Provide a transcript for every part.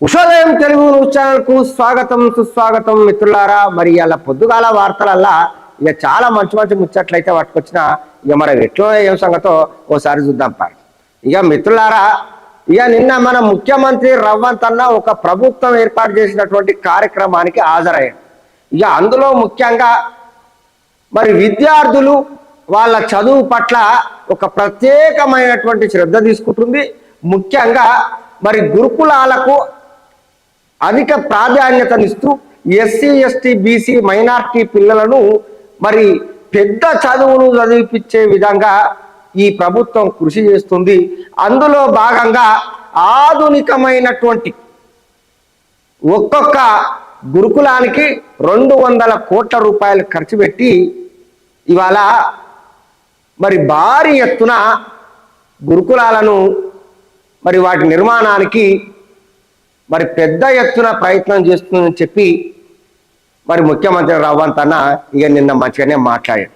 News channel స్వాగతం సుస్వాగతం మిత్రులారా. మరి అలా పొద్దుగాల వార్తలల్లా ఇక చాలా మంచి మంచి ముచ్చట్లయితే పట్టుకొచ్చిన ఇక మరి ఎట్లో ఏం సంగతో ఓసారి చూద్దాం పార్ ఇక మిత్రులారా ఇక నిన్న మన ముఖ్యమంత్రి రవ్వంత్ అన్న ఒక ప్రభుత్వం ఏర్పాటు చేసినటువంటి కార్యక్రమానికి హాజరయ్యాడు ఇక అందులో ముఖ్యంగా మరి విద్యార్థులు వాళ్ళ చదువు పట్ల ఒక ప్రత్యేకమైనటువంటి శ్రద్ధ తీసుకుంటుంది. ముఖ్యంగా మరి గురుకులాలకు అధిక ప్రాధాన్యతనిస్తూ ఎస్సీ ఎస్టీ బీసీ మైనార్టీ పిల్లలను మరి పెద్ద చదువులు చదివిపించే విధంగా ఈ ప్రభుత్వం కృషి చేస్తుంది. అందులో భాగంగా ఆధునికమైనటువంటి ఒక్కొక్క గురుకులానికి రెండు వందల కోట్ల రూపాయలు ఖర్చు పెట్టి ఇవాళ మరి భారీ ఎత్తున గురుకులాలను మరి వాటి నిర్మాణానికి మరి పెద్ద ఎత్తున ప్రయత్నం చేస్తుందని చెప్పి మరి ముఖ్యమంత్రి రవ్వంత్ అన్న ఇక నిన్న మంచిగానే మాట్లాడాడు.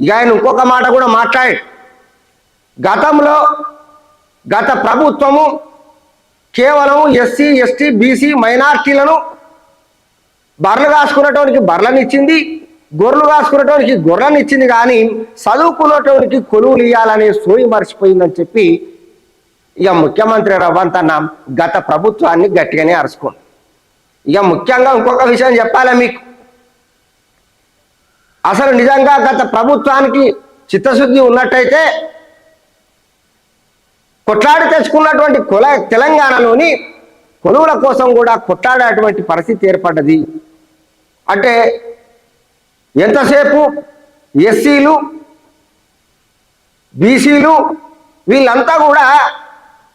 ఇక ఆయన ఇంకొక మాట కూడా మాట్లాడాడు. గతంలో గత ప్రభుత్వము కేవలం ఎస్సీ ఎస్టీ బీసీ మైనార్టీలను బర్రెలు కాసుకునేటోనికి బర్రెలను ఇచ్చింది గొర్రెలు కాసుకునేటోనికి గొర్రెలను ఇచ్చింది కానీ చదువుకునేటోనికి కొలువులు ఇవ్వాలనే సోయి మర్చిపోయిందని చెప్పి ఇక ముఖ్యమంత్రి రవ్వంతన్న గత ప్రభుత్వాన్ని గట్టిగానే అరుచుకోండి ఇక ముఖ్యంగా ఇంకొక విషయం చెప్పాలా మీకు? అసలు నిజంగా గత ప్రభుత్వానికి చిత్తశుద్ధి ఉన్నట్టయితే కొట్లాడి తెచ్చుకున్నటువంటి కుల తెలంగాణలోని కొలువుల కోసం కూడా కొట్లాడేటువంటి పరిస్థితి ఏర్పడ్డది. అంటే ఎంతసేపు ఎస్సీలు బీసీలు వీళ్ళంతా కూడా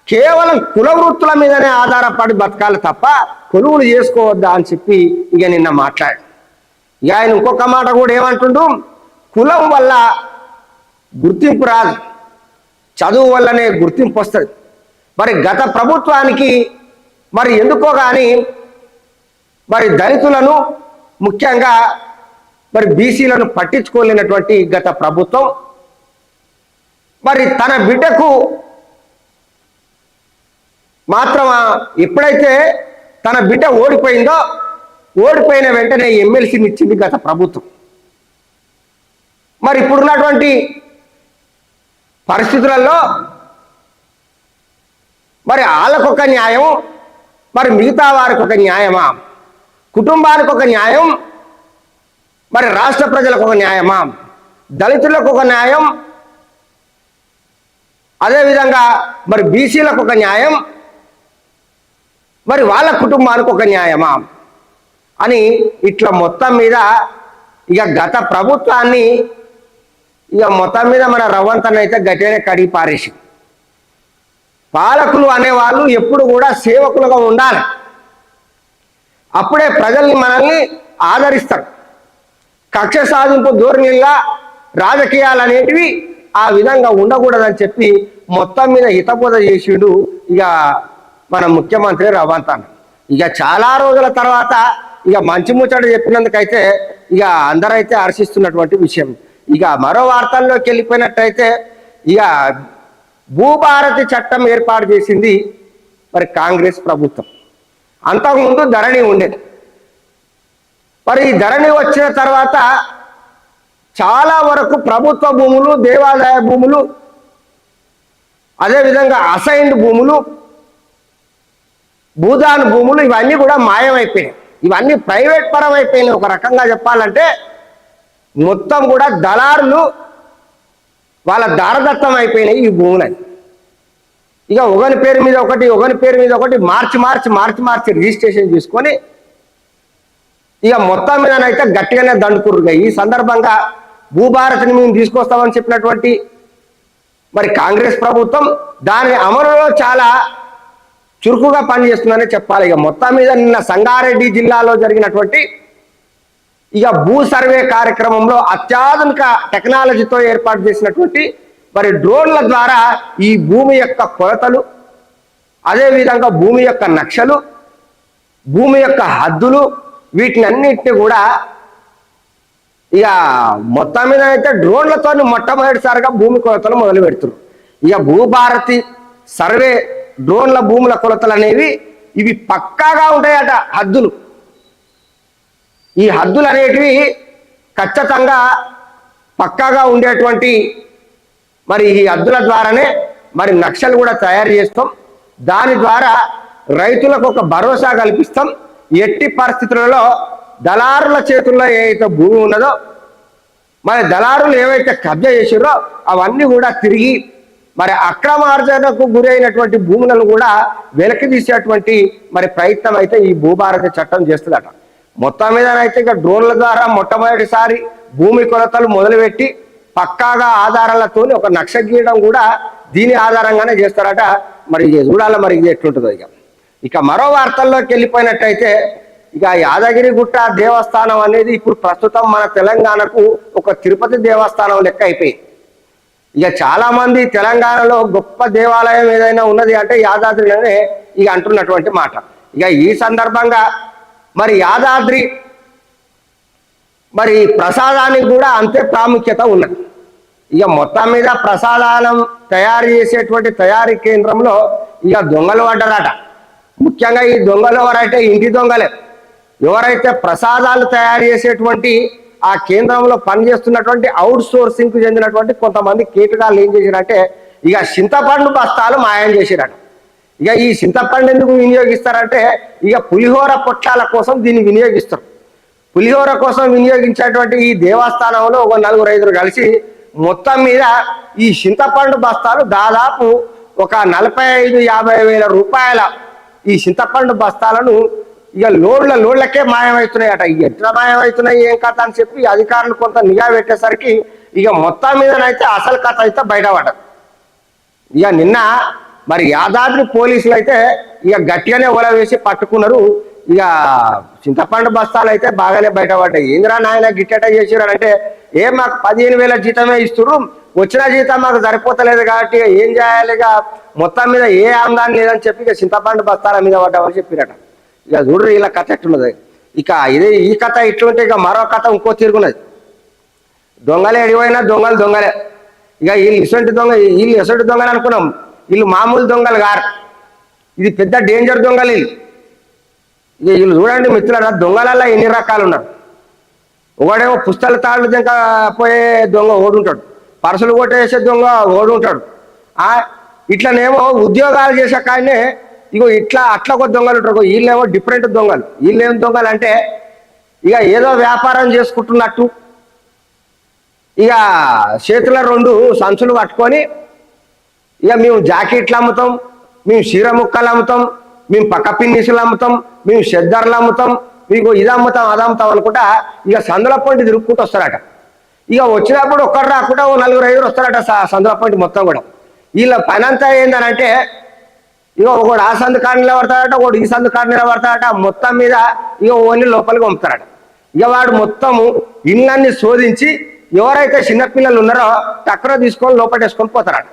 కేవలం కుల వృత్తుల మీదనే ఆధారపడి బతకాలి తప్ప కొలువులు చేసుకోవద్దా అని చెప్పి ఇక నిన్న మాట్లాడు. ఇక ఆయన ఇంకొక మాట కూడా ఏమంటుండు? కులం వల్ల గుర్తింపు రాదు. చదువు వల్లనే గుర్తింపు వస్తుంది. మరి గత ప్రభుత్వానికి మరి ఎందుకో కానీ మరి దళితులను ముఖ్యంగా మరి బీసీలను పట్టించుకోలేనటువంటి గత ప్రభుత్వం మరి తన బిడ్డకు మాత్రం ఎప్పుడైతే తన బిడ్డ ఓడిపోయిందో ఓడిపోయిన వెంటనే ఎమ్మెల్సీని ఇచ్చింది గత ప్రభుత్వం. మరి ఇప్పుడున్నటువంటి పరిస్థితులలో మరి వాళ్ళకొక న్యాయం మరి మిగతా వారికి ఒక న్యాయమా? కుటుంబానికి ఒక న్యాయం మరి రాష్ట్ర ప్రజలకు ఒక న్యాయమా? దళితులకు ఒక న్యాయం అదేవిధంగా మరి బీసీలకు ఒక న్యాయం మరి వాళ్ళ కుటుంబానికి ఒక న్యాయమా? అని ఇట్లా మొత్తం మీద ఇక గత ప్రభుత్వాన్ని ఇక మొత్తం మీద మన రవ్వంతను అయితే గట్టిగానే కడిగి పారేసి పాలకులు అనేవాళ్ళు ఎప్పుడు కూడా సేవకులుగా ఉండాలి. అప్పుడే ప్రజల్ని మనల్ని ఆదరిస్తారు. కక్ష సాధింపు ధోరణిగా రాజకీయాలు అనేటివి ఆ విధంగా ఉండకూడదని చెప్పి మొత్తం మీద హితబోధ చేసిండు ఇక మన ముఖ్యమంత్రి రవంత్ అన్న. ఇక చాలా రోజుల తర్వాత ఇక మంచి ముచ్చట చెప్పినందుకైతే ఇక అందరైతే హర్షిస్తున్నటువంటి విషయం. ఇక మరో వార్తల్లోకి వెళ్ళిపోయినట్టయితే ఇక భూభారతి చట్టం ఏర్పాటు చేసింది మరి కాంగ్రెస్ ప్రభుత్వం. అంతకుముందు ధరణి ఉండేది. మరి ఈ ధరణి వచ్చిన తర్వాత చాలా వరకు ప్రభుత్వ భూములు దేవాలయ భూములు అదేవిధంగా అసైన్డ్ భూములు భూదాన్ భూములు ఇవన్నీ కూడా మాయమైపోయినాయి. ఇవన్నీ ప్రైవేట్ పరం అయిపోయినాయి ఒక రకంగా చెప్పాలంటే మొత్తం కూడా దళారులు వాళ్ళ దారదత్తం అయిపోయినాయి ఈ భూములని. ఇక ఒకని పేరు మీద ఒకటి ఒకని పేరు మీద ఒకటి మార్చి మార్చి మార్చి మార్చి రిజిస్ట్రేషన్ చేసుకొని ఇక మొత్తం మీదనైతే గట్టిగానే దండుకుర్రుగా. ఈ సందర్భంగా భూభారతిని మేము తీసుకొస్తామని చెప్పినటువంటి మరి కాంగ్రెస్ ప్రభుత్వం దాని అమలులో చాలా చురుకుగా పనిచేస్తుందని చెప్పాలి. ఇక మొత్తం మీద నిన్న సంగారెడ్డి జిల్లాలో జరిగినటువంటి ఇక భూ సర్వే కార్యక్రమంలో అత్యాధునిక టెక్నాలజీతో ఏర్పాటు చేసినటువంటి మరి డ్రోన్ల ద్వారా ఈ భూమి యొక్క కొలతలు అదేవిధంగా భూమి యొక్క నక్షలు భూమి యొక్క హద్దులు వీటిని కూడా ఇక మొత్తం మీద అయితే డ్రోన్లతో మొట్టమొదటిసారిగా భూమి కొలతలు మొదలు పెడుతున్నారు ఇక భూభారతి సర్వే డ్రోన్ల భూముల కొలతలు అనేవి ఇవి పక్కాగా ఉంటాయట హద్దులు. ఈ హద్దులు అనేటివి ఖచ్చితంగా పక్కాగా ఉండేటువంటి మరి ఈ హద్దుల ద్వారానే మరి నక్షలు కూడా తయారు చేస్తాం. దాని ద్వారా రైతులకు ఒక భరోసా కల్పిస్తాం. ఎట్టి పరిస్థితులలో దళారుల చేతుల్లో ఏదైతే భూమి ఉన్నదో మరి దళారులు ఏవైతే కబ్జా చేసిరో అవన్నీ కూడా తిరిగి మరి అక్రమార్జనకు గురైనటువంటి భూములను కూడా వెనక్కి తీసేటువంటి మరి ప్రయత్నం అయితే ఈ భూభారత చట్టం చేస్తుందట. మొత్తం మీద అయితే ఇక డ్రోన్ల ద్వారా మొట్టమొదటిసారి భూమి కొలతలు మొదలుపెట్టి పక్కాగా ఆధారాలతో ఒక నక్ష గీయడం కూడా దీని ఆధారంగానే చేస్తారట. మరి చూడాలి మరి ఇది ఎట్లుంటుందో ఇక. ఇక మరో వార్తల్లోకి వెళ్ళిపోయినట్టయితే ఇక యాదగిరి గుట్ట దేవస్థానం అనేది ఇప్పుడు ప్రస్తుతం మన తెలంగాణకు ఒక తిరుపతి దేవస్థానం లెక్క అయిపోయింది. ఇక చాలా మంది తెలంగాణలో గొప్ప దేవాలయం ఏదైనా ఉన్నది అంటే యాదాద్రిలోనే ఇక అంటున్నటువంటి మాట. ఇక ఈ సందర్భంగా మరి యాదాద్రి మరి ప్రసాదానికి కూడా అంతే ప్రాముఖ్యత ఉన్నది. ఇక మొత్తం మీద ప్రసాదానం తయారు చేసేటువంటి తయారీ కేంద్రంలో ఇక దొంగలు పడ్డారట. ముఖ్యంగా ఈ దొంగలు ఎవరైతే ఇంటి దొంగలే ఎవరైతే ప్రసాదాలు తయారు చేసేటువంటి ఆ కేంద్రంలో పనిచేస్తున్నటువంటి అవుట్ సోర్సింగ్కు చెందినటువంటి కొంతమంది కీటకాలు ఏం చేసిరంటే ఇక చింతపండు బస్తాలు మాయం చేసిరట. ఇక ఈ చింతపండు ఎందుకు వినియోగిస్తారంటే ఇక పులిహోర పొట్లాల కోసం దీన్ని వినియోగిస్తారు. పులిహోర కోసం వినియోగించేటువంటి ఈ దేవస్థానంలో ఒక నలుగురు ఐదురు కలిసి మొత్తం మీద ఈ చింతపండు బస్తాలు దాదాపు ఒక నలభై ఐదు యాభై వేల రూపాయల ఈ చింతపండు బస్తాలను ఇక లోడ్ల లోడ్లకే మాయమవుతున్నాయట. ఇక ఎట్లా మాయమవుతున్నాయి ఏం కథ అని చెప్పి అధికారులు కొంత నిఘా పెట్టేసరికి ఇక మొత్తం మీదనైతే అసలు కథ అయితే బయటపడదు ఇక నిన్న మరి యాదాద్రి పోలీసులు అయితే ఇక గట్టిగానే ఒల వేసి పట్టుకున్నారు. ఇక చింతపండు బస్తాలు అయితే బాగానే బయటపడ్డాయి. ఏంద్రా నాయన గిట్టట చేసిరు అంటే ఏ మాకు పదిహేను వేల జీతమే ఇస్తున్నారు వచ్చిన జీతం మాకు సరిపోతలేదు కాబట్టి ఇక ఏం చేయాలి? ఇక మొత్తం మీద ఏ ఆందాన్ని లేదని చెప్పి ఇక చింతపండు బస్తాల మీద పడ్డామని చెప్పిరట. ఇక చూడరు ఇలా కథ ఎట్లున్నది? ఇక ఇదే ఈ కథ ఇట్లుంటే ఇక మరో కథ ఇంకో తిరుగున్నది. దొంగలే ఎడిపోయినా దొంగలు దొంగలే. ఇక వీళ్ళు ఇసొంటి దొంగ వీళ్ళు ఎసొంటి దొంగలు అనుకున్నాం. వీళ్ళు మామూలు దొంగలు గారు ఇది పెద్ద డేంజర్ దొంగలు వీళ్ళు. ఇక వీళ్ళు చూడండి మిత్రులరా దొంగలల్లో ఎన్ని రకాలు ఉన్నారు. ఒకడేమో పుస్తల తాళ్ళు దొంగ పోయే దొంగ ఓడుంటాడు పరసలు కొట్టేసే దొంగ ఓడుంటాడు ఇట్లనేమో ఉద్యోగాలు చేసే కానీ ఇగో ఇట్లా అట్లా ఒక దొంగలు ఉంటారు. వీళ్ళేమో డిఫరెంట్ దొంగలు. వీళ్ళేం దొంగలు అంటే ఇక ఏదో వ్యాపారం చేసుకుంటున్నట్టు. ఇక చేతుల రెండు సంచులు పట్టుకొని ఇక మేము జాకెట్లు అమ్ముతాం మేము చీర ముక్కలు అమ్ముతాం మేము పక్క పిన్నిసులు అమ్ముతాం మేము షెద్దర్లు అమ్ముతాం మీకు ఇది అమ్ముతాం అది అమ్ముతాం అనుకుంటా ఇక సందుల పాయింట్ తిరుక్కుంటూ వస్తారట. ఇక వచ్చినప్పుడు ఒక్కరు రాకుండా ఓ నలుగురు ఐదుగురు వస్తారట సందుల పాయింట్ మొత్తం కూడా. వీళ్ళ పని అంతా ఏంటంటే ఇక ఒకడు ఆ సందు కాడ నిలబడతాడట ఒకడు ఈ సందు కాడ నిలబడతాడట మొత్తం మీద ఇక ఓన్లీ లోపలికి పంపుతారట. ఇక వాడు మొత్తము ఇళ్ళన్ని శోధించి ఎవరైతే చిన్నపిల్లలు ఉన్నారో టక్కర తీసుకొని లోపటేసుకొని పోతారట.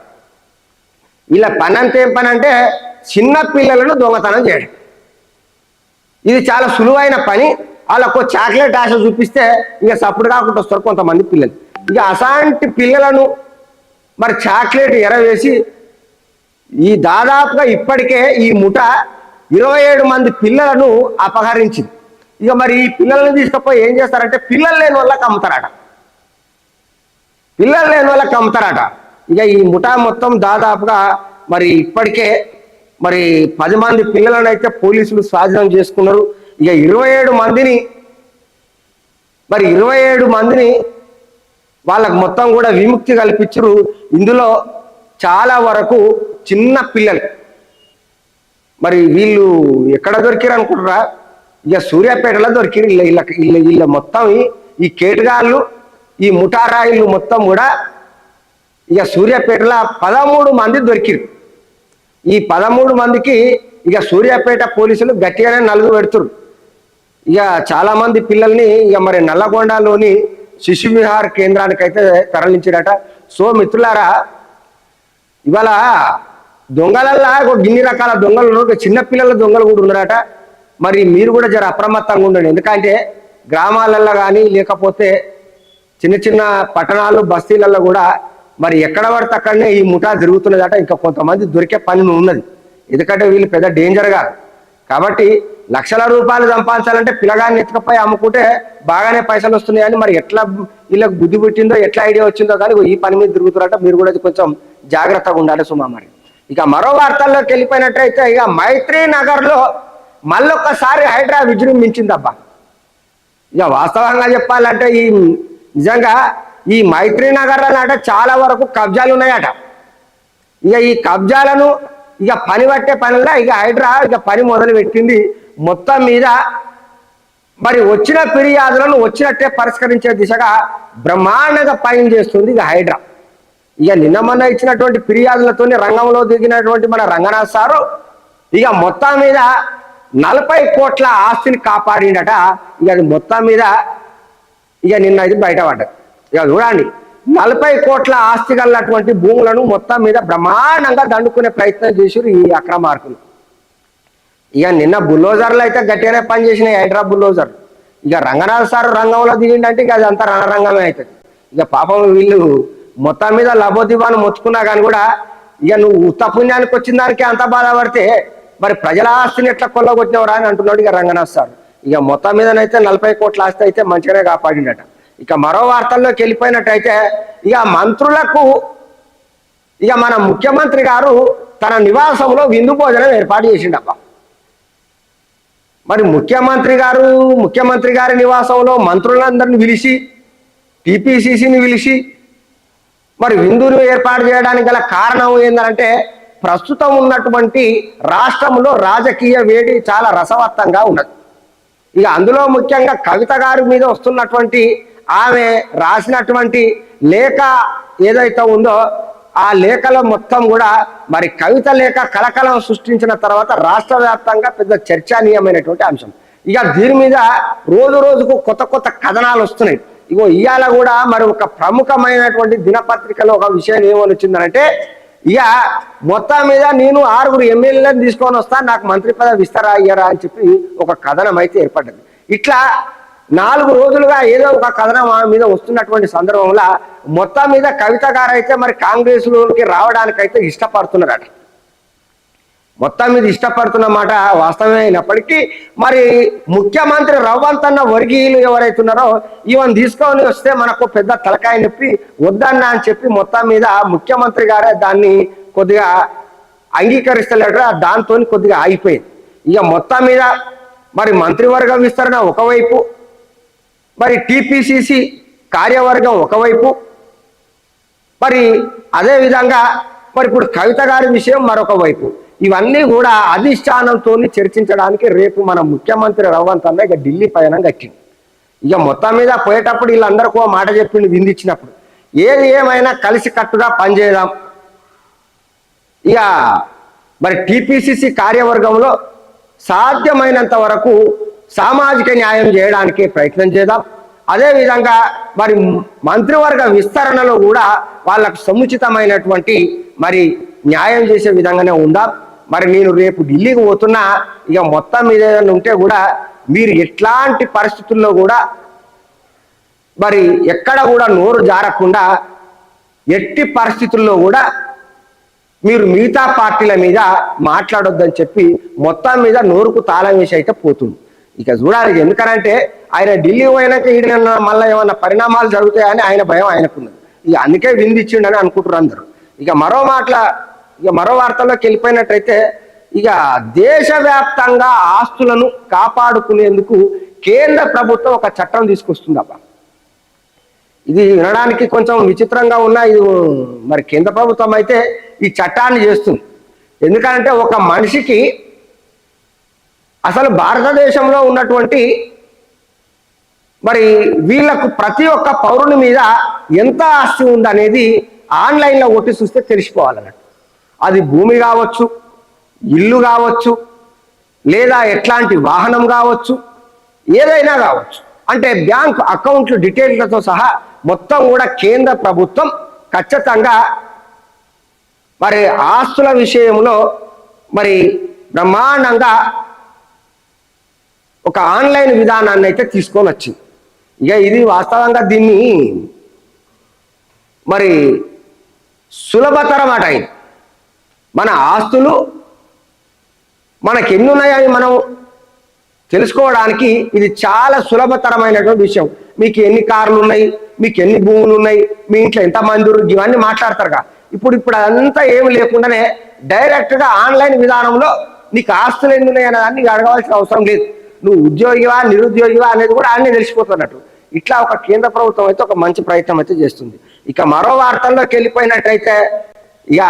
ఇలా పని అంతా ఏం పని అంటే చిన్న పిల్లలను దొంగతనం చేయడం. ఇది చాలా సులువైన పని. వాళ్ళకు చాక్లెట్ ఆశ చూపిస్తే ఇక సప్పుడు కాకుండా వస్తారు కొంతమంది పిల్లలు. ఇక అసాంటి పిల్లలను మరి చాక్లెట్ ఎరవేసి ఈ దాదాపుగా ఇప్పటికే ఈ ముఠ ఇరవై ఏడు మంది పిల్లలను అపహరించింది. ఇక మరి ఈ పిల్లల్ని తీసుకుపోయి ఏం చేస్తారంటే పిల్లలు లేని వాళ్ళకి అమ్ముతారట పిల్లలు లేని వాళ్ళకి అమ్ముతారట ఇక ఈ ముఠా మొత్తం దాదాపుగా మరి ఇప్పటికే మరి పది మంది పిల్లలను అయితే పోలీసులు స్వాధీనం చేసుకున్నారు. ఇక ఇరవై ఏడు మందిని మరి ఇరవై ఏడు మందిని వాళ్ళకు మొత్తం కూడా విముక్తి కల్పించరు. ఇందులో చాలా వరకు చిన్న పిల్లలు. మరి వీళ్ళు ఎక్కడ దొరికిరు అనుకుంటారా ఇక సూర్యాపేటలో దొరికిరు వీళ్ళ వీళ్ళ వీళ్ళ మొత్తం ఈ- కేటగాళ్ళు ఈ ముఠారాయిలు మొత్తం కూడా ఇక సూర్యాపేటలో పదమూడు మంది దొరికిరు ఈ పదమూడు మందికి ఇక సూర్యాపేట పోలీసులు గట్టిగానే నలుగు పెడుతురు ఇక చాలామంది పిల్లల్ని ఇక మరి నల్లగొండలోని శిశువిహార్ కేంద్రానికి అయితే తరలించారట. సో మిత్రులారా ఇవాళ దొంగలల్లా ఒక గిన్ని రకాల దొంగలు ఉన్నారు. ఒక చిన్న పిల్లల దొంగలు కూడా ఉన్నారట. మరి మీరు కూడా జర అప్రమత్తంగా ఉండండి. ఎందుకంటే గ్రామాలల్లో కానీ లేకపోతే చిన్న చిన్న పట్టణాలు బస్తీలలో కూడా మరి ఎక్కడ పడితే అక్కడనే ఈ ముఠా జరుగుతున్నదట. ఇంకా కొంతమంది దొరికే పని ఉన్నది. ఎందుకంటే వీళ్ళు పెద్ద డేంజర్ కాదు కాబట్టి లక్షల రూపాయలు సంపాదించాలంటే పిల్లగాన్ని ఎత్తుకపోయి అమ్ముకుంటే బాగానే పైసలు వస్తున్నాయని మరి ఎట్లా వీళ్ళకి బుద్ధి పుట్టిందో ఎట్లా ఐడియా వచ్చిందో కానీ ఈ పని మీద తిరుగుతున్నారంటే మీరు కూడా కొంచెం జాగ్రత్తగా ఉండాలి సుమా మరి. ఇక మరో వార్తల్లోకి వెళ్ళిపోయినట్టయితే ఇక మైత్రి నగర్లో మళ్ళొక్కసారి హైడ్రా విజృంభించిందబ్బా. ఇక వాస్తవంగా చెప్పాలంటే ఈ నిజంగా ఈ మైత్రి నగర్ అంటే చాలా వరకు కబ్జాలు ఉన్నాయట. ఇక ఈ కబ్జాలను ఇక పని పట్టే పనిలా ఇక హైడ్రా ఇక పని మొదలు పెట్టింది మొత్తం మీద మరి వచ్చిన ఫిర్యాదులను వచ్చినట్టే పరిష్కరించే దిశగా బ్రహ్మాండంగా పని చేస్తుంది ఇక హైడ్రా. ఇక నిన్న మొన్న ఇచ్చినటువంటి ఫిర్యాదులతోనే రంగంలో దిగినటువంటి మన రంగనాథ్ సారు ఇక మొత్తం మీద నలభై కోట్ల ఆస్తిని కాపాడిండట. ఇక అది మొత్తం మీద ఇక నిన్న ఇది బయటపడ్డది. ఇక చూడండి నలభై కోట్ల ఆస్తి గలటువంటి భూములను మొత్తం మీద బ్రహ్మాండంగా దండుకునే ప్రయత్నం చేశారు ఈ అక్రమార్కులు. ఇక నిన్న బుల్లోజర్లు అయితే గట్టిగానే పనిచేసినాయి హైడ్రా బుల్లోజర్ ఇక రంగనాథ్ సార్ రంగంలో దిగిండంటే ఇక అది రణరంగమే అవుతుంది. ఇక పాపం వీళ్ళు మొత్తం మీద లబోదివాను మొత్తుకున్నా కానీ కూడా ఇక నువ్వు ఉత్త పుణ్యానికి వచ్చిన దానికి అంత బాధపడితే మరి ప్రజల ఆస్తిని ఎట్లా కొల్లగొట్టినవరా అని అంటున్నాడు ఇక రంగనాథ్ సార్. ఇక మొత్తం మీదనైతే నలభై కోట్ల ఆస్తి అయితే మంచిగానే కాపాడిండట. ఇక మరో వార్తల్లోకి వెళ్ళిపోయినట్టయితే ఇక మంత్రులకు ఇక మన ముఖ్యమంత్రి గారు తన నివాసంలో విందు భోజనం ఏర్పాటు చేసిండబ్బా. మరి ముఖ్యమంత్రి గారు ముఖ్యమంత్రి గారి నివాసంలో మంత్రులందరిని పిలిచి టిపిసిసిని పిలిచి మరి విందును ఏర్పాటు చేయడానికి గల కారణం ఏంటంటే ప్రస్తుతం ఉన్నటువంటి రాష్ట్రంలో రాజకీయ వేడి చాలా రసవత్తంగా ఉన్నది. ఇక అందులో ముఖ్యంగా కవిత గారి మీద వస్తున్నటువంటి ఆమె రాసినటువంటి లేఖ ఏదైతే ఉందో ఆ లేఖలో మొత్తం కూడా మరి కవిత లేఖ కలకలం సృష్టించిన తర్వాత రాష్ట్ర వ్యాప్తంగా పెద్ద చర్చనీయమైనటువంటి అంశం. ఇక దీని మీద రోజు రోజుకు కొత్త కొత్త కథనాలు వస్తున్నాయి. ఇగో ఇవాళ కూడా మరి ఒక ప్రముఖమైనటువంటి దినపత్రికలో ఒక విషయం ఏమని వచ్చిందంటే ఇక మొత్తం మీద నేను ఆరుగురు ఎమ్మెల్యేలను తీసుకొని వస్తా నాకు మంత్రి పదవి ఇస్తారా అయ్యారా అని చెప్పి ఒక కథనం అయితే ఏర్పడ్డది. ఇట్లా నాలుగు రోజులుగా ఏదో ఒక కథనం ఆమె మీద వస్తున్నటువంటి సందర్భంలో మొత్తం మీద కవిత గారు అయితే మరి కాంగ్రెస్లోకి రావడానికైతే ఇష్టపడుతున్నారట. మొత్తం మీద ఇష్టపడుతున్న మాట వాస్తవమే అయినప్పటికీ మరి ముఖ్యమంత్రి రవ్వంతన్న వర్గీయులు ఎవరైతే ఉన్నారో ఈవెన్ తీసుకొని వస్తే మనకు పెద్ద తలకాయ నొప్పి వద్దన్న అని చెప్పి మొత్తం మీద ముఖ్యమంత్రి గారే దాన్ని కొద్దిగా అంగీకరిస్తలేట దాంతో కొద్దిగా ఆగిపోయింది. ఇక మొత్తం మీద మరి మంత్రివర్గ విస్తరణ ఒకవైపు మరి టిపిసిసి కార్యవర్గం ఒకవైపు మరి అదే విధంగా మరి ఇప్పుడు కవిత గారి విషయం మరొక వైపు. ఇవన్నీ కూడా అధిష్టానంతో చర్చించడానికి రేపు మన ముఖ్యమంత్రి రవంత్ అన్న ఇక ఢిల్లీ పయనం కట్టింది ఇక మొత్తం మీద పోయేటప్పుడు వీళ్ళందరికీ మాట చెప్పింది విందిచ్చినప్పుడు. ఏది ఏమైనా కలిసి కట్టుగా పనిచేద్దాం. ఇక మరి టిపిసిసి కార్యవర్గంలో సాధ్యమైనంత వరకు సామాజిక న్యాయం చేయడానికి ప్రయత్నం చేద్దాం. అదేవిధంగా మరి మంత్రివర్గ విస్తరణలో కూడా వాళ్ళకు సముచితమైనటువంటి మరి న్యాయం చేసే విధంగానే ఉందాం. మరి నేను రేపు ఢిల్లీకి పోతున్నా ఇక మొత్తం మీద ఏదైనా ఉంటే కూడా మీరు ఎట్లాంటి పరిస్థితుల్లో కూడా మరి ఎక్కడ కూడా నోరు జారకుండా ఎట్టి పరిస్థితుల్లో కూడా మీరు మిగతా పార్టీల మీద మాట్లాడొద్దని చెప్పి మొత్తం మీద నోరుకు తాళం వేసి అయితే పోతుంది ఇక చూడాలి ఎందుకనంటే ఆయన ఢిల్లీ పోయినాక ఈడన మళ్ళీ ఏమన్నా పరిణామాలు జరుగుతాయని ఆయన భయం ఆయనకున్నది. ఇక అందుకే విందిచ్చిండని అనుకుంటారు అందరూ. ఇక మరో మాటల ఇక మరో వార్తల్లోకి వెళ్ళిపోయినట్టయితే ఇక దేశవ్యాప్తంగా ఆస్తులను కాపాడుకునేందుకు కేంద్ర ప్రభుత్వం ఒక చట్టం తీసుకొస్తుందబ్బా. ఇది వినడానికి కొంచెం విచిత్రంగా ఉన్న ఇది మరి కేంద్ర ప్రభుత్వం అయితే ఈ చట్టాన్ని చేస్తుంది. ఎందుకంటే ఒక మనిషికి అసలు భారతదేశంలో ఉన్నటువంటి మరి వీళ్ళకు ప్రతి ఒక్క పౌరుని మీద ఎంత ఆస్తి ఉందనేది ఆన్లైన్లో కొట్టి చూస్తే తెలిసిపోవాలన్నట్టు. అది భూమి కావచ్చు ఇల్లు కావచ్చు లేదా ఎట్లాంటి వాహనం కావచ్చు ఏదైనా కావచ్చు. అంటే బ్యాంక్ అకౌంట్లు డీటెయిల్లతో సహా మొత్తం కూడా కేంద్ర ప్రభుత్వం ఖచ్చితంగా మరి ఆస్తుల విషయంలో మరి బ్రహ్మాండంగా ఒక ఆన్లైన్ విధానాన్ని అయితే తీసుకొని వచ్చింది. ఇక ఇది వాస్తవంగా దీన్ని మరి సులభతరం అట మన ఆస్తులు మనకి ఎన్ని ఉన్నాయని మనం తెలుసుకోవడానికి ఇది చాలా సులభతరమైనటువంటి విషయం. మీకు ఎన్ని కార్లు ఉన్నాయి మీకు ఎన్ని భూములు ఉన్నాయి మీ ఇంట్లో ఎంత మంది ఇవన్నీ మాట్లాడతారుగా. ఇప్పుడు ఇప్పుడు అదంతా ఏమి లేకుండానే డైరెక్ట్గా ఆన్లైన్ విధానంలో నీకు ఆస్తులు ఎన్ని ఉన్నాయి అనే దాన్ని అడగవలసిన అవసరం లేదు. నువ్వు ఉద్యోగివా నిరుద్యోగివా అనేది కూడా అన్నీ తెలిసిపోతున్నట్టు. ఇట్లా ఒక కేంద్ర ప్రభుత్వం అయితే ఒక మంచి ప్రయత్నం అయితే చేస్తుంది. ఇక మరో వార్తల్లోకి వెళ్ళిపోయినట్టయితే ఇక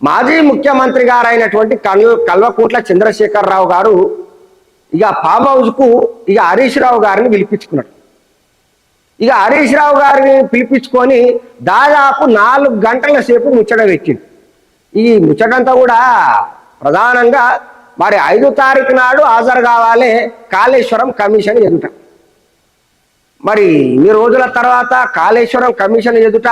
మాజీ ముఖ్యమంత్రి గారు అయినటువంటి కల్ కల్వకుంట్ల చంద్రశేఖరరావు గారు ఇక ఫామ్ హౌస్కు ఇక హరీష్ రావు గారిని పిలిపించుకున్నాడు. ఇక హరీష్ రావు గారిని పిలిపించుకొని దాదాపు నాలుగు గంటల సేపు ముచ్చట పెట్టింది ఈ ముచ్చటంతా కూడా ప్రధానంగా మరి ఐదు తారీఖు నాడు హాజరు కావాలి కాళేశ్వరం కమిషన్ ఎదుట. మరి ఇన్ని రోజుల తర్వాత కాళేశ్వరం కమిషన్ ఎదుట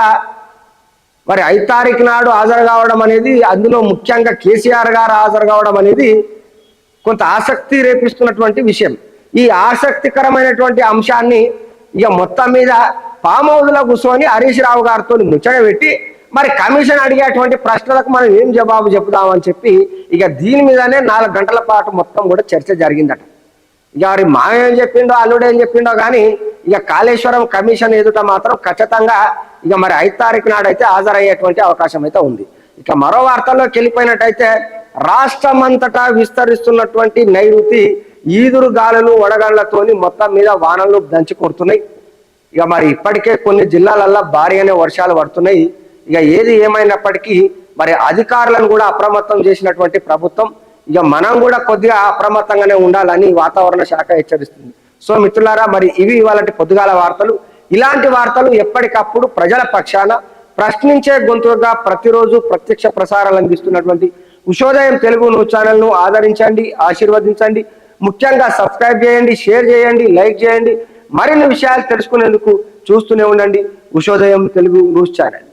మరి ఐదు తారీఖు నాడు హాజరు కావడం అనేది అందులో ముఖ్యంగా కేసీఆర్ గారు హాజరు కావడం అనేది కొంత ఆసక్తి రేపిస్తున్నటువంటి విషయం. ఈ ఆసక్తికరమైనటువంటి అంశాన్ని ఇక మొత్తం మీద ఫామ్ హౌస్ కూర్చొని హరీష్ రావు గారితో ముచ్చట పెట్టి మరి కమిషన్ అడిగేటువంటి ప్రశ్నలకు మనం ఏం జవాబు చెబుదామని చెప్పి ఇక దీని మీదనే నాలుగు గంటల పాటు మొత్తం కూడా చర్చ జరిగిందట. ఇక మరి మామ ఏం చెప్పిండో అల్లుడు ఏం చెప్పిండో కానీ ఇక కాళేశ్వరం కమిషన్ ఎదుట మాత్రం ఖచ్చితంగా ఇక మరి ఐదు తారీఖు నాడైతే హాజరయ్యేటువంటి అవకాశం అయితే ఉంది. ఇక మరో వార్తల్లోకి వెళ్ళిపోయినట్టయితే రాష్ట్రమంతటా విస్తరిస్తున్నటువంటి నైరుతి ఈదురు గాలులు వడగళ్ళతోని మొత్తం మీద వానలు దంచి కొడుతున్నాయి. ఇక మరి ఇప్పటికే కొన్ని జిల్లాలల్లో భారీ అనే వర్షాలు పడుతున్నాయి. ఇక ఏది ఏమైనప్పటికీ మరి అధికారులను కూడా అప్రమత్తం చేసినటువంటి ప్రభుత్వం ఇక మనం కూడా కొద్దిగా అప్రమత్తంగానే ఉండాలని వాతావరణ శాఖ హెచ్చరిస్తుంది. సో మిత్రులారా మరి ఇవి ఇవాళ పొద్దుగాల వార్తలు. ఇలాంటి వార్తలు ఎప్పటికప్పుడు ప్రజల పక్షాన ప్రశ్నించే గొంతుగా ప్రతిరోజు ప్రత్యక్ష ప్రసారాలు అందిస్తున్నటువంటి ఉషోదయం తెలుగు న్యూస్ ఛానల్ను ఆదరించండి ఆశీర్వదించండి. ముఖ్యంగా సబ్స్క్రైబ్ చేయండి షేర్ చేయండి లైక్ చేయండి. మరిన్ని విషయాలు తెలుసుకునేందుకు చూస్తూనే ఉండండి ఉషోదయం తెలుగు న్యూస్ ఛానల్.